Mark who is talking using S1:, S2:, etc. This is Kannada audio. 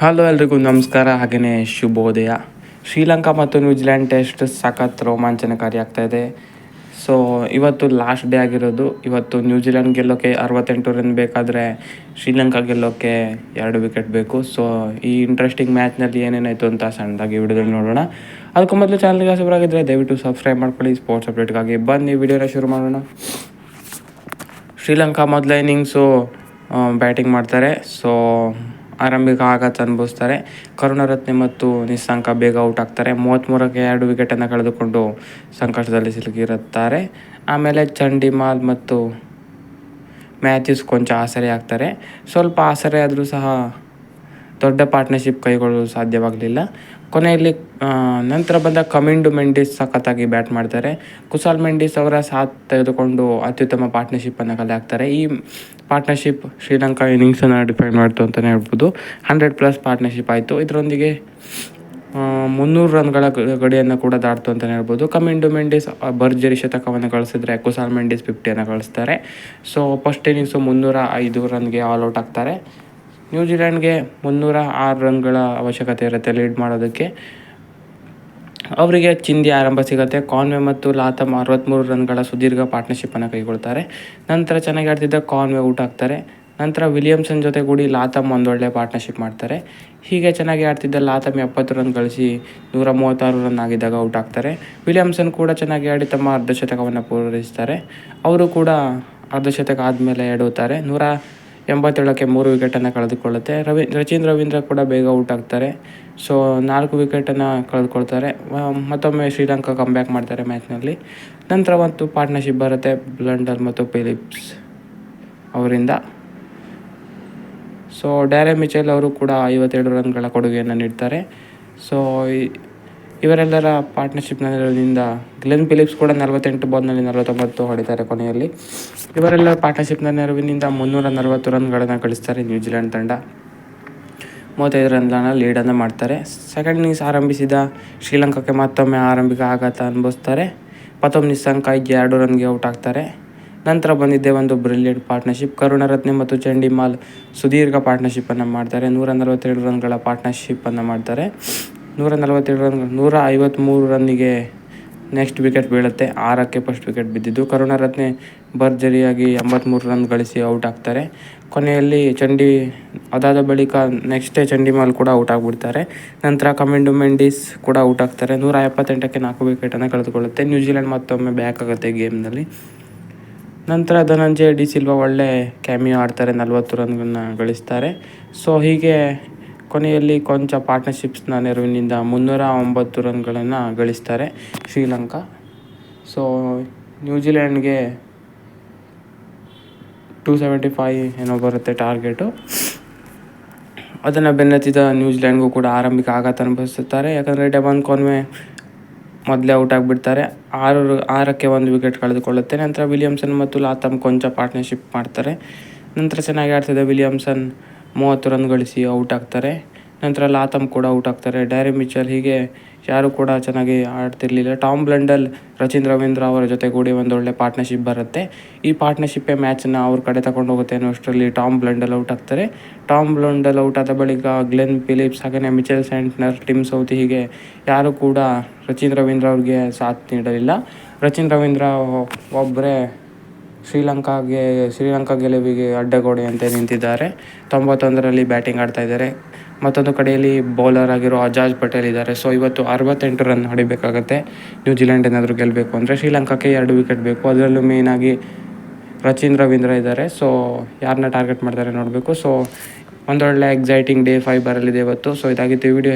S1: ಹಲೋ ಎಲ್ರಿಗೂ, ನಮಸ್ಕಾರ. ಹಾಗೆಯೇ ಶುಭೋದಯ. ಶ್ರೀಲಂಕಾ ಮತ್ತು ನ್ಯೂಜಿಲ್ಯಾಂಡ್ ಟೆಸ್ಟ್ ಸಖತ್ ರೋಮಾಂಚನಕಾರಿ ಆಗ್ತಾ ಇದೆ. ಸೊ ಇವತ್ತು ಲಾಸ್ಟ್ ಡೇ ಆಗಿರೋದು. ಇವತ್ತು ನ್ಯೂಜಿಲ್ಯಾಂಡ್ ಗೆಲ್ಲೋಕ್ಕೆ ಅರವತ್ತೆಂಟು ರನ್ ಬೇಕಾದರೆ ಶ್ರೀಲಂಕಾ ಗೆಲ್ಲೋಕ್ಕೆ ಎರಡು ವಿಕೆಟ್ ಬೇಕು. ಸೊ ಈ ಇಂಟ್ರೆಸ್ಟಿಂಗ್ ಮ್ಯಾಚ್ನಲ್ಲಿ ಏನೇನಾಯಿತು ಅಂತ ಸಣ್ಣದಾಗಿ ವಿಡಿಯೋದಲ್ಲಿ ನೋಡೋಣ. ಅದಕ್ಕೂ ಮೊದಲು ಚಾನಲ್ಗೆ ಹಸಿರಾಗಿದ್ದರೆ ದಯವಿಟ್ಟು ಸಬ್ಸ್ಕ್ರೈಬ್ ಮಾಡ್ಕೊಳ್ಳಿ. ಸ್ಪೋರ್ಟ್ಸ್ ಅಪ್ಡೇಟ್ಗಾಗಿ ಬನ್ನಿ, ವಿಡಿಯೋನ ಶುರು ಮಾಡೋಣ. ಶ್ರೀಲಂಕಾ ಮೊದಲ ಇನ್ನಿಂಗ್ಸು ಬ್ಯಾಟಿಂಗ್ ಮಾಡ್ತಾರೆ. ಸೊ ಆರಂಭಿಕ ಆಘಾತ ಅನುಭವಿಸ್ತಾರೆ. ಕರುಣರತ್ನೆ ಮತ್ತು ನಿಸ್ಸಂಕ ಬೇಗ ಔಟ್ ಆಗ್ತಾರೆ. ಮೂವತ್ತ್ಮೂರಕ್ಕೆ ಎರಡು ವಿಕೆಟನ್ನು ಕಳೆದುಕೊಂಡು ಸಂಕಷ್ಟದಲ್ಲಿ ಸಿಲುಕಿರುತ್ತಾರೆ. ಆಮೇಲೆ ಚಂಡಿಮಾಲ್ ಮತ್ತು ಮ್ಯಾಥ್ಯೂಸ್ ಕೊಂಚ ಆಸರೆ ಆಗ್ತಾರೆ. ಸ್ವಲ್ಪ ಆಸರೆ ಆದರೂ ಸಹ ದೊಡ್ಡ ಪಾರ್ಟ್ನರ್ಶಿಪ್ ಕೈಗೊಳ್ಳಲು ಸಾಧ್ಯವಾಗಲಿಲ್ಲ. ಕೊನೆಯಲ್ಲಿ ನಂತರ ಬಂದ ಕಮಿಂಡು ಮೆಂಡಿಸ್ ಸಖತ್ತಾಗಿ ಬ್ಯಾಟ್ ಮಾಡ್ತಾರೆ. ಕುಶಾಲ್ ಮೆಂಡಿಸ್ ಅವರ ಸಾಥ್ ತೆಗೆದುಕೊಂಡು ಅತ್ಯುತ್ತಮ ಪಾರ್ಟ್ನರ್ಶಿಪ್ಪನ್ನು ಕಲೆ ಹಾಕ್ತಾರೆ ಈ ಪಾರ್ಟ್ನರ್ಶಿಪ್ ಶ್ರೀಲಂಕಾ ಇನ್ನಿಂಗ್ಸನ್ನು ಡಿಫೈನ್ ಮಾಡ್ತು ಅಂತಲೇ ಹೇಳ್ಬೋದು. ಹಂಡ್ರೆಡ್ ಪ್ಲಸ್ ಪಾರ್ಟ್ನರ್ಶಿಪ್ ಆಯಿತು. ಇದರೊಂದಿಗೆ ಮುನ್ನೂರು ರನ್ಗಳ ಗಡಿಯನ್ನು ಕೂಡ ದಾಟ್ತು ಅಂತಲೇ ಹೇಳ್ಬೋದು. ಕಮಿಂಡು ಮೆಂಡಿಸ್ ಭರ್ಜರಿ ಶತಕವನ್ನು ಗಳಿಸಿದ್ರೆ ಕುಶಾಲ್ ಮೆಂಡಿಸ್ ಫಿಫ್ಟಿಯನ್ನು ಗಳಿಸ್ತಾರೆ. ಸೊ ಫಸ್ಟ್ ಇನ್ನಿಂಗ್ಸು ಮುನ್ನೂರ ಐದು ರನ್ಗೆ ಆಲ್ ಔಟ್ ಆಗ್ತಾರೆ. ನ್ಯೂಜಿಲ್ಯಾಂಡ್ಗೆ ಮುನ್ನೂರ ಆರು ರನ್ಗಳ ಅವಶ್ಯಕತೆ ಇರುತ್ತೆ ಲೀಡ್ ಮಾಡೋದಕ್ಕೆ. ಅವರಿಗೆ ಚಿಂದಿ ಆರಂಭ ಸಿಗುತ್ತೆ. ಕಾನ್ವೆ ಮತ್ತು ಲಾತಮ್ ಅರವತ್ತ್ಮೂರು ರನ್ಗಳ ಸುದೀರ್ಘ ಪಾರ್ಟ್ನರ್ಶಿಪ್ಪನ್ನು ಕೈಗೊಳ್ತಾರೆ. ನಂತರ ಚೆನ್ನಾಗಿ ಆಡ್ತಿದ್ದ ಕಾನ್ವೆ ಔಟ್ ಆಗ್ತಾರೆ ನಂತರ ವಿಲಿಯಮ್ಸನ್ ಜೊತೆಗೂಡಿ ಲಾತಮ್ ಒಂದೊಳ್ಳೆ ಪಾರ್ಟ್ನರ್ಶಿಪ್ ಮಾಡ್ತಾರೆ. ಹೀಗೆ ಚೆನ್ನಾಗಿ ಆಡ್ತಿದ್ದ ಲಾತಮ್ ಎಪ್ಪತ್ತು ರನ್ ಗಳಿಸಿ ನೂರ ಮೂವತ್ತಾರು ರನ್ ಆಗಿದ್ದಾಗ ಔಟ್ ಆಗ್ತಾರೆ. ವಿಲಿಯಮ್ಸನ್ ಕೂಡ ಚೆನ್ನಾಗಿ ಆಡಿ ತಮ್ಮ ಅರ್ಧಶತಕವನ್ನು ಪೂರೈಸ್ತಾರೆ. ಅವರು ಕೂಡ ಅರ್ಧಶತಕ ಆದಮೇಲೆ ಎಡುತ್ತಾರೆ ನೂರ ಎಂಬತ್ತೇಳಕ್ಕೆ ಮೂರು ವಿಕೆಟನ್ನು ಕಳೆದುಕೊಳ್ಳುತ್ತೆ. ರವಿ ರಚಿನ್ ರವೀಂದ್ರ ಕೂಡ ಬೇಗ ಔಟ್ ಆಗ್ತಾರೆ. ಸೊ, ನಾಲ್ಕು ವಿಕೆಟನ್ನು ಕಳೆದುಕೊಳ್ತಾರೆ. ಮತ್ತೊಮ್ಮೆ ಶ್ರೀಲಂಕಾ ಬ್ಯಾಕ್ ಮಾಡ್ತಾರೆ ಮ್ಯಾಚ್ನಲ್ಲಿ ನಂತರ ಮತ್ತು ಪಾರ್ಟ್ನರ್ಶಿಪ್ ಬರುತ್ತೆ ಬ್ಲಂಡರ್ ಮತ್ತು ಫಿಲಿಪ್ಸ್ ಅವರಿಂದ. ಸೊ ಡ್ಯಾರೆ ಮಿಚೆಲ್ ಅವರು ಕೂಡ ಐವತ್ತೇಳು ರನ್ಗಳ ಕೊಡುಗೆಯನ್ನು ನೀಡ್ತಾರೆ. ಸೊ ಇವರೆಲ್ಲರ ಪಾರ್ಟ್ನರ್ಶಿಪ್ ನೆರವಿನಿಂದ ಗ್ಲೆನ್ ಫಿಲಿಪ್ಸ್ ಕೂಡ ನಲವತ್ತೆಂಟು ಬಾಲ್ನಲ್ಲಿ ನಲವತ್ತೊಂಬತ್ತು ಹೊಡಿತಾರೆ ಕೊನೆಯಲ್ಲಿ. ಇವರೆಲ್ಲ ಪಾರ್ಟ್ನರ್ಶಿಪ್ನ ನೆರವಿನಿಂದ ಮುನ್ನೂರ ನಲವತ್ತು ರನ್ಗಳನ್ನು ಗಳಿಸ್ತಾರೆ ನ್ಯೂಜಿಲೆಂಡ್ ತಂಡ. ಮೂವತ್ತೈದು ರನ್ಗಳನ್ನು ಲೀಡನ್ನು ಮಾಡ್ತಾರೆ. ಸೆಕೆಂಡ್ ಇನ್ನಿಂಗ್ಸ್ ಆರಂಭಿಸಿದ ಶ್ರೀಲಂಕಾಕ್ಕೆ ಮತ್ತೊಮ್ಮೆ ಆರಂಭಿಕ ಆಘಾತ ಅನುಭವಿಸ್ತಾರೆ. ಮತ್ತೊಮ್ಮೆ ನಿಸ್ಸಂಕ ಎರಡು ರನ್ಗೆ ಔಟ್ ಆಗ್ತಾರೆ. ನಂತರ ಬಂದಿದ್ದೆ ಒಂದು ಬ್ರಿಲಿಯಂಟ್ ಪಾರ್ಟ್ನರ್ಶಿಪ್ ಕರುಣರತ್ನೆ ಮತ್ತು ಚಂಡಿಮಾಲ್ ಸುದೀರ್ಘ ಪಾರ್ಟ್ನರ್ಶಿಪ್ಪನ್ನು ಮಾಡ್ತಾರೆ. ನೂರ ನಲವತ್ತೆರಡು ರನ್ಗಳ ಪಾರ್ಟ್ನರ್ಶಿಪ್ಪನ್ನು ಮಾಡ್ತಾರೆ. ನೂರ ನಲವತ್ತೇಳು ರನ್ ನೂರ ಐವತ್ತ್ಮೂರು ರನ್ನಿಗೆ ನೆಕ್ಸ್ಟ್ ವಿಕೆಟ್ ಬೀಳುತ್ತೆ. ಆರಕ್ಕೆ ಫಸ್ಟ್ ವಿಕೆಟ್ ಬಿದ್ದಿದ್ದು. ಕರುಣರತ್ನೆ ಭರ್ಜರಿಯಾಗಿ ಎಂಬತ್ತ್ಮೂರು ರನ್ ಗಳಿಸಿ ಔಟ್ ಆಗ್ತಾರೆ. ಕೊನೆಯಲ್ಲಿ ಚಂಡಿ, ಅದಾದ ಬಳಿಕ ನೆಕ್ಸ್ಟೇ ಚಂಡಿಮಾಲ್ ಕೂಡ ಔಟ್ ಆಗಿಬಿಡ್ತಾರೆ. ನಂತರ ಕಮೆಂಡು ಮೆಂಡಿಸ್ ಕೂಡ ಔಟ್ ಆಗ್ತಾರೆ. ನೂರ ಎಪ್ಪತ್ತೆಂಟಕ್ಕೆ ನಾಲ್ಕು ವಿಕೆಟನ್ನು ಕಳೆದುಕೊಳ್ಳುತ್ತೆ. ನ್ಯೂಜಿಲೆಂಡ್ ಮತ್ತೊಮ್ಮೆ ಬ್ಯಾಕ್ ಆಗುತ್ತೆ ಗೇಮ್ನಲ್ಲಿ ನಂತರ ಧನಂಜಯ, ಡಿ ಸಿಲ್ವಾ ಒಳ್ಳೆ ಕ್ಯಾಮಿಯೋ ಆಡ್ತಾರೆ. ನಲವತ್ತು ರನ್ಗಳನ್ನ ಗಳಿಸ್ತಾರೆ. ಸೊ ಹೀಗೆ ಕೊನೆಯಲ್ಲಿ ಕೊಂಚ ಪಾರ್ಟ್ನರ್ಶಿಪ್ಸ್ನ ನೆರವಿನಿಂದ ಮುನ್ನೂರ ಒಂಬತ್ತು ರನ್ಗಳನ್ನು ಗಳಿಸ್ತಾರೆ ಶ್ರೀಲಂಕಾ. ಸೊ ನ್ಯೂಜಿಲ್ಯಾಂಡ್ಗೆ ಟೂ ಸೆವೆಂಟಿ ಫೈವ್ ಏನೋ ಬರುತ್ತೆ ಟಾರ್ಗೆಟು ಅದನ್ನು ಬೆನ್ನತ್ತಿದ ನ್ಯೂಜಿಲ್ಯಾಂಡ್ಗೂ ಕೂಡ ಆರಂಭಿಕ ಆಘಾತ ಅನುಭವಿಸುತ್ತಾರೆ. ಯಾಕಂದರೆ ಡೆಬನ್ ಕೊನ್ವೆ ಮೊದಲೇ ಔಟ್ ಆಗಿಬಿಡ್ತಾರೆ. ಆರು ಆರಕ್ಕೆ ಒಂದು ವಿಕೆಟ್ ಕಳೆದುಕೊಳ್ಳುತ್ತೆ. ನಂತರ ವಿಲಿಯಮ್ಸನ್ ಮತ್ತು ಲಾತಮ್ ಕೊಂಚ ಪಾರ್ಟ್ನರ್ಶಿಪ್ ಮಾಡ್ತಾರೆ. ನಂತರ ಚೆನ್ನಾಗಿ ಆಡ್ತಿದ್ದ ವಿಲಿಯಮ್ಸನ್ ಮೂವತ್ತು ರನ್ ಗಳಿಸಿ ಔಟ್ ಆಗ್ತಾರೆ ನಂತರ ಲಾತಮ್ ಕೂಡ ಔಟ್ ಆಗ್ತಾರೆ ಡ್ಯಾರಿ ಮಿಚಲ್ ಹೀಗೆ ಯಾರು ಕೂಡ ಚೆನ್ನಾಗಿ ಆಡ್ತಿರ್ಲಿಲ್ಲ. ಟಾಮ್ ಬ್ಲೆಂಡಲ್ ರಚಿನ್ ರವೀಂದ್ರ ಅವರ ಜೊತೆಗೂಡಿ ಒಂದೊಳ್ಳೆ ಪಾರ್ಟ್ನರ್ಶಿಪ್ ಬರುತ್ತೆ. ಈ ಪಾರ್ಟ್ನರ್ಶಿಪ್ಪೇ ಮ್ಯಾಚನ್ನ ಅವ್ರ ಕಡೆ ತಗೊಂಡು ಹೋಗುತ್ತೆ ಅನ್ನೋಷ್ಟರಲ್ಲಿ ಟಾಮ್ ಬ್ಲೆಂಡಲ್ ಔಟ್ ಆಗ್ತಾರೆ ಟಾಮ್ ಬ್ಲೆಂಡಲ್ ಔಟ್ ಆದ ಬಳಿಕ ಗ್ಲೆನ್ ಫಿಲಿಪ್ಸ್ ಹಾಗೆಯೇ ಮಿಚೆಲ್ ಸ್ಯಾಂಟ್ನರ್ ಟಿಮ್ ಸೌತಿ ಹೀಗೆ ಯಾರು ಕೂಡ ರಚಿನ್ ರವೀಂದ್ರ ಅವ್ರಿಗೆ ಸಾಥ್ ನೀಡಲಿಲ್ಲ. ರಚಿನ್ ರವೀಂದ್ರ ಒಬ್ಬರೇ ಶ್ರೀಲಂಕಾಗೆ, ಶ್ರೀಲಂಕಾ ಗೆಲುವಿಗೆ ಅಡ್ಡಗೋಡೆ ಅಂತ ನಿಂತಿದ್ದಾರೆ. ತೊಂಬತ್ತೊಂದರಲ್ಲಿ ಬ್ಯಾಟಿಂಗ್ ಆಡ್ತಾ ಇದ್ದಾರೆ. ಮತ್ತೊಂದು ಕಡೆಯಲ್ಲಿ ಬೌಲರ್ ಆಗಿರೋ ಅಜಾಜ್ ಪಟೇಲ್ ಇದ್ದಾರೆ. ಸೊ, ಇವತ್ತು ಅರವತ್ತೆಂಟು ರನ್ ಹೊಡಿಬೇಕಾಗತ್ತೆ. ನ್ಯೂಜಿಲೆಂಡ್ ಏನಾದರೂ ಗೆಲ್ಲಬೇಕು ಅಂದರೆ ಶ್ರೀಲಂಕಾಕ್ಕೆ ಎರಡು ವಿಕೆಟ್ ಬೇಕು. ಅದರಲ್ಲೂ ಮೇಯ್ನಾಗಿ ರಚಿನ್ ರವೀಂದ್ರ ಇದ್ದಾರೆ. ಸೊ ಯಾರನ್ನ ಟಾರ್ಗೆಟ್ ಮಾಡ್ತಾರೆ ನೋಡಬೇಕು. ಸೊ, ಒಂದೊಳ್ಳೆ ಎಕ್ಸೈಟಿಂಗ್ ಡೇ ಫೈವ್ ಬರಲಿದೆ ಇವತ್ತು. ಸೊ, ಇದಾಗಿತ್ತು ಈ ವಿಡಿಯೋ